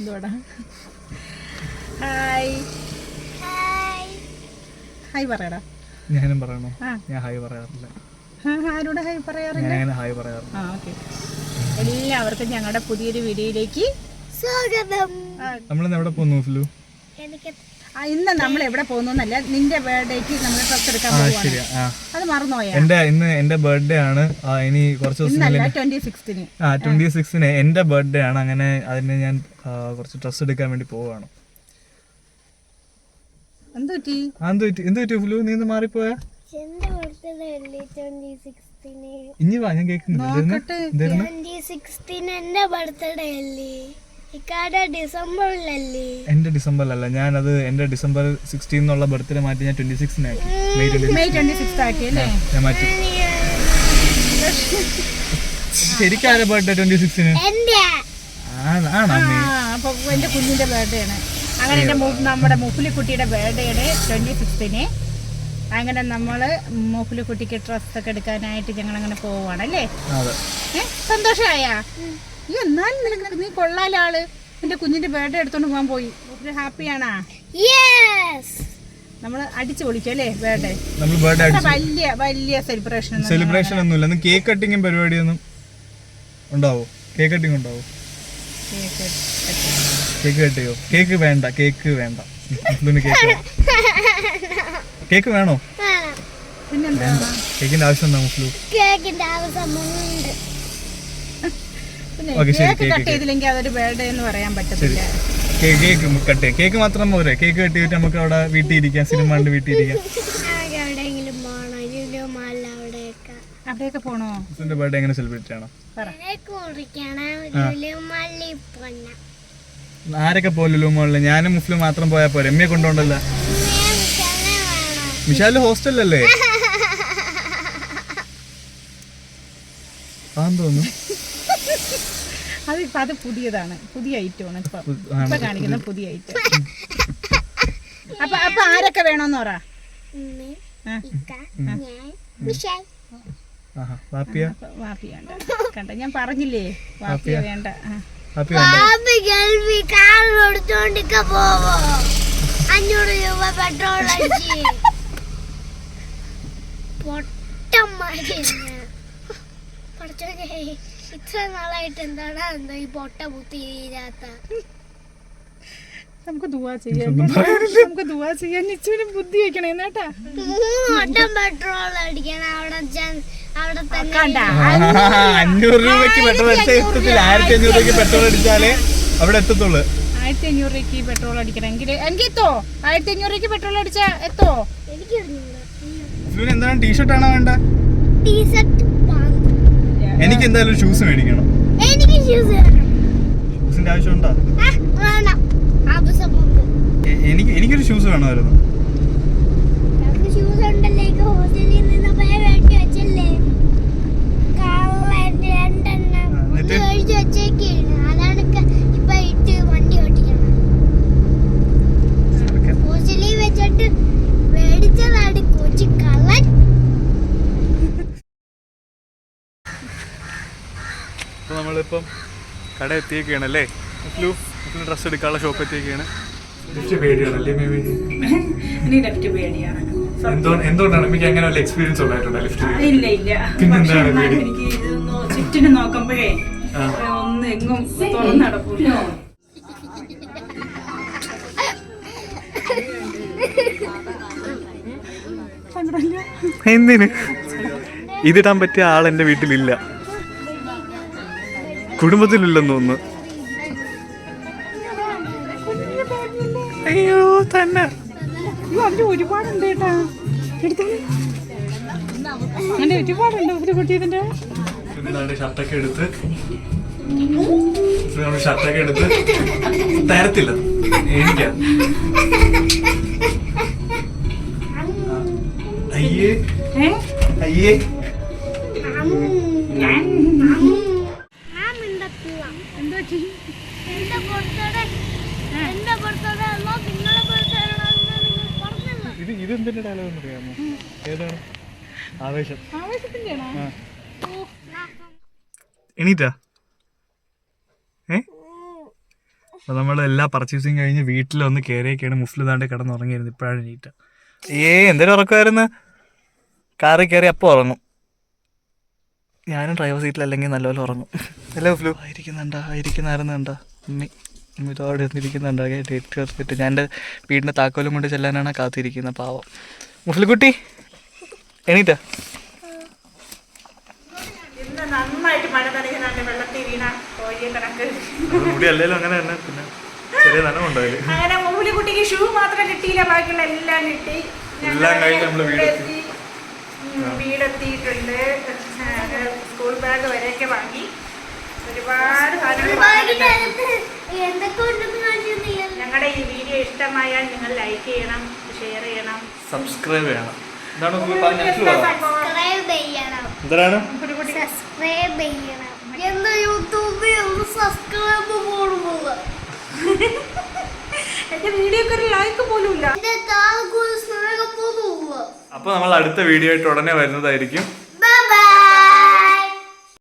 എന്തുവാടാ? Hi hi പറയടാ. ഞാനും പറയണോ? ഞാൻ ഹായ് പറയാറില്ല. ആ, ആരോട് ഹായ് പറയാറില്ല ഞാൻ അങ്ങനെ ഹായ് പറയാറില്ല. ആ ഓക്കെ എല്ലാവർക്കും ഞങ്ങളുടെ പുതിയൊരു വീഡിയോയിലേക്ക് സ്വാഗതം. നമ്മൾ എവിടെ പോകുന്നു ഫിലു? എനിക്ക് ഇന്ന് നമ്മൾ എവിടെ പോകുന്നല്ല നിന്റെ ബർത്ത്ഡേക്ക് നമ്മൾ ഡ്രസ് എടുക്കാൻ പോവാണ്. അത് മറന്നുപോയാ. എന്റെ ഇന്ന് എന്റെ ബർത്ത്ഡേ ആണ്. ആ, ഇനി കുറച്ച് ദിവസം ആ ട്വന്റി സിക്സിന് എന്റെ ബർത്ത്ഡേ ആണ്. അങ്ങനെ അതിന് ഞാൻ കുറച്ച് ഡ്രസ് എടുക്കാൻ വേണ്ടി പോവാണ്. ഇനി വാ ഞാൻ കേൾക്കുന്നില്ല. എന്റെ ഡിസംബറിലല്ല? ഞാനത് എന്റെ ഡിസംബർ സിക്സ്റ്റീൻ എന്നുള്ള ബർത്ത്ഡേ മാറ്റി ഞാൻ ട്വന്റി ആക്കി. ട്വന്റി മെയ് ട്വന്റി സിക്സ് ആക്കി അല്ലേ? ഞാൻ മാറ്റി. ശരിക്കും ആരുടെ ബർത്ത്ഡേ ട്വന്റി സിക്സിന് എന്റെ ആണോ ആ അപ്പൊ എന്റെ കുഞ്ഞിന്റെ ബർത്ത്ഡേ ആണ് അങ്ങനെ എന്റെ മു- നമ്മുടെ മുഫുലിക്കുട്ടിയുടെ ബർത്ത്ഡേയുടെ ട്വന്റി സിക്സ്തിന് അങ്ങനെ നമ്മൾ മുഫുലിക്കുട്ടിക്ക് ഡ്രസ് ഒക്കെ എടുക്കാനായിട്ട് ഞങ്ങൾ അങ്ങനെ പോവാണല്ലേ സന്തോഷമായാ ഈ എന്നാലും നിനക്ക് നീ കൊള്ളാല ആൾ. എന്റെ കുഞ്ഞിന്റെ ബർത്ത്ഡേ എടുത്തോണ്ട് പോകാൻ പോയി. ഒരു ഹാപ്പിയാണാ യെസ് നമ്മൾ അടിച്ചു പൊളിക്കും അല്ലേ ബർത്ത്ഡേ വലിയ വലിയ സെലിബ്രേഷൻ സെലിബ്രേഷൻ ഒന്നുമില്ല. ഇന്ന് കേക്ക് കട്ടിങ്ങും പരിപാടിയൊന്നും ഉണ്ടാവോ? കേക്ക് കട്ടിങ് ഉണ്ടാവോ? കേക്ക് കട്ടിയോ കേക്ക് വേണ്ട കേക്ക് വേണ്ട. കേക്ക് വേണം. കേക്ക് വേണോ? വേണം പിന്നെന്താ? കേക്കിന്റെ ആവശ്യം എന്താ മുസ്ലു? കേക്കിന്റെ ആവശ്യം ഓക്കേ, ശരി, കേക്ക് കട്ട് ചെയ്തില്ലെങ്കിൽ അതൊരു ബർത്ത്ഡേ എന്ന് പറയാൻ പറ്റത്തില്ല. കേക്ക് കേക്ക് കട്ട് ചെയ്യാം. കേക്ക് മാത്രം പോരെ. കേക്ക് കട്ട് ചെയ്തിട്ട് നമുക്ക് അവിടെ വീട്ടിൽ ഇരിക്കാം സിനിമ കണ്ട് വീട്ടിൽ ഇരിക്കാം അവിടെയൊക്കെ. അവിടെയൊക്കെ പോണോ? ബർത്ത്ഡേ എങ്ങനെ സെലിബ്രേറ്റ് ചെയ്യണം? ആരൊക്കെ മോളിൽ ഞാനും മുസ്ലിം മാത്രം പോയാ പോരെ. എമ്മയെ കൊണ്ടുപോകണ്ടല്ലോ. വേണം വിശാൽ ഹോസ്റ്റലല്ലേ ആ തോന്നുന്നു. അത് ഇപ്പൊ അത് പുതിയതാണ് പുതിയ ഐറ്റമാണ് ഇപ്പൊ. പു- ആണ്. കാണിക്കുന്ന പുതിയ ഐറ്റം അപ്പൊ അപ്പൊ ആരൊക്കെ വേണമെന്ന് പറ. ഉമ്മ, ഇക്ക, ഞാൻ വിശാൽ ആഹാ വാപ്പിയ? അപ്പൊ വാപ്പി കണ്ട ഞാൻ പറഞ്ഞില്ലേ വാപ്പിയ വേണ്ട. അഞ്ഞൂറ് രൂപ പെട്രോൾ പൊട്ടന്മാര്. പഠിച്ചോനെ ഇത്ര നാളായിട്ട് എന്താണ് എന്തോ ഈ പൊട്ട തീരാത്ത നമുക്ക് ദുവാ ചെയ്യാം നമുക്ക് ദുവാ ചെയ്യാൻ ഇച്ചിരി ബുദ്ധി വെക്കണേ കേട്ടാ മൂന്നോട്ടം പെട്രോൾ അടിക്കണം. അവിടെ അവിടെ തന്നെ അഞ്ഞൂറ് രൂപയ്ക്ക് പെട്രോൾ അടിച്ചാൽ എത്തത്തില്ല. ആയിരത്തി അഞ്ഞൂറ് രൂപയ്ക്ക് പെട്രോൾ അടിച്ചാലേ അവിടെ എത്തത്തുള്ളൂ. ആയിരത്തി അഞ്ഞൂറ് രൂപയ്ക്ക് പെട്രോൾ അടിക്കണമെങ്കിൽ എനിക്ക് എത്തോ? ആയിരത്തി അഞ്ഞൂറ് രൂപയ്ക്ക് പെട്രോൾ അടിച്ചാ എത്തോ? എനിക്ക് എന്താണ്? ടീഷർട്ട് ആണോ വേണ്ട? ടീഷർട്ട് എനിക്ക് എന്തായാലും ഷൂസ് മേടിക്കണം എനിക്ക് ഷൂസ് ഷൂസിന്റെ ആവശ്യമുണ്ടോ എനിക്ക് എനിക്കൊരു ഷൂസ് വേണമായിരുന്നു നമ്മളിപ്പം കട എത്തിയൊക്കെയാണ് അല്ലേ? ഫ്ലൂ ഡ്രസ്സ് എടുക്കാനുള്ള ഷോപ്പ് എത്തിയൊക്കെയാണ് എന്തുകൊണ്ടാണ്? എനിക്ക് അങ്ങനെ വല്ല എക്സ്പീരിയൻസ് ഉണ്ടായിട്ടുണ്ടോ ലിഫ്റ്റ് ഇല്ല ഇല്ല. പിന്നെന്താണ് എനിക്ക് ഇതൊന്ന് ചുറ്റിനും നോക്കുമ്പോഴേ ഒന്ന് എങ്ങും തുറന്നു. എന്തിന്? ഇതിടാൻ പറ്റിയ ആൾ എന്റെ വീട്ടിലില്ല. കുടുംബത്തിലില്ലെന്ന് തോന്നുന്നു. അയ്യോ തന്നെ. ഒരുപാടുണ്ട് കേട്ടാ. എടുത്തോളൂ അങ്ങനെ ഒരുപാടുണ്ട്. ഒരു കുട്ടിയതിന്റെ ഷർട്ടൊക്കെ എടുത്ത്. ഷർട്ടൊക്കെ എടുത്ത്. തരത്തില്ല. എനിക്കാ. അയ്യേ. അയ്യേ ഞാൻ മിണ്ടത്തില്ല എന്താ പറ്റി? എന്റെ ബർത്ത്ഡേ എന്റെ ബർത്ത്ഡേ അല്ല നിങ്ങളുടെ ബർത്ത്ഡേ ആണെന്ന് നിങ്ങൾ പറഞ്ഞല്ലോ ഇത് ഇതെന്തിന്റെ ഡയലോഗ് എന്ന് അറിയാമോ? ഏതാണ്? ആവേശം. എണീറ്റാ? ഏ? നമ്മൾ എല്ലാ പർച്ചേസിങ് കഴിഞ്ഞ് വീട്ടിൽ ഒന്ന് കയറിയൊക്കെയാണ് മുസ്ലിദാണ്ട് കിടന്ന് കിടന്നുറങ്ങിയിരുന്നു ഇപ്പോഴാണ് എണീറ്റ. ഏ എന്തേലും ഉറക്കമായിരുന്നു? കാറിൽ കയറി അപ്പോൾ ഉറങ്ങും. ഞാനും ഡ്രൈവർ സീറ്റിൽ അല്ലെങ്കിൽ നല്ലപോലെ ഉറങ്ങും. അല്ലേ മുസ്ലു ആയിരിക്കുന്നുണ്ടാ ആയിരിക്കുന്നായിരുന്നുണ്ടാ. ഉമ്മി ഒരുപാട് ഇരുന്നിരിക്കുന്നുണ്ട് ഇരുന്നിരിക്കുന്നുണ്ടാ ഡേറ്റ് ചേർത്തിട്ട് ഞാൻ എന്റെ വീടിന്റെ താക്കോലും കൊണ്ട് ചെല്ലാനാണ് കാത്തിരിക്കുന്നത് പാവം. മുഫ്ലിക്കുട്ടി എണീറ്റാ. ഇന്ന് നന്നായിട്ട് മഴ നനയുന്നുണ്ട്. വെള്ളത്തിൽ വീണ കോഴിയെ കണക്ക് മുടി അങ്ങനെ തന്നെ. പിന്നെ ചെറിയ നനവുണ്ടായില്ല അങ്ങനെ കുട്ടിക്ക് ഷൂ മാത്രം കിട്ടിയില്ല. ബാക്കിയുള്ള എല്ലാം കിട്ടി. എല്ലാം കഴിഞ്ഞ് വീടെത്തി. വീടെത്തിയിട്ടുണ്ട്. സ്കൂൾ ബാഗ് വരെയൊക്കെ വാങ്ങി. ഒരുപാട് ഞങ്ങളുടെ ഈ വീഡിയോ ഇഷ്ടമായാൽ നിങ്ങൾ ലൈക്ക് ചെയ്യണം ഷെയർ ചെയ്യണം. സബ്സ്ക്രൈബ് ചെയ്യണം. എന്താണ് എന്താണ് സബ്സ്ക്രൈബ് ചെയ്യണം. എന്റെ യൂട്യൂബിൽ ഒന്ന് സബ്സ്ക്രൈബ് പോകുമ്പോൾ എന്റെ വീഡിയോക്ക് ഒരു ലൈക്ക് പോലും ഇല്ല അപ്പോൾ നമ്മൾ അടുത്ത വീഡിയോ ആയിട്ട് ഉടനെ വരുന്നതായിരിക്കും.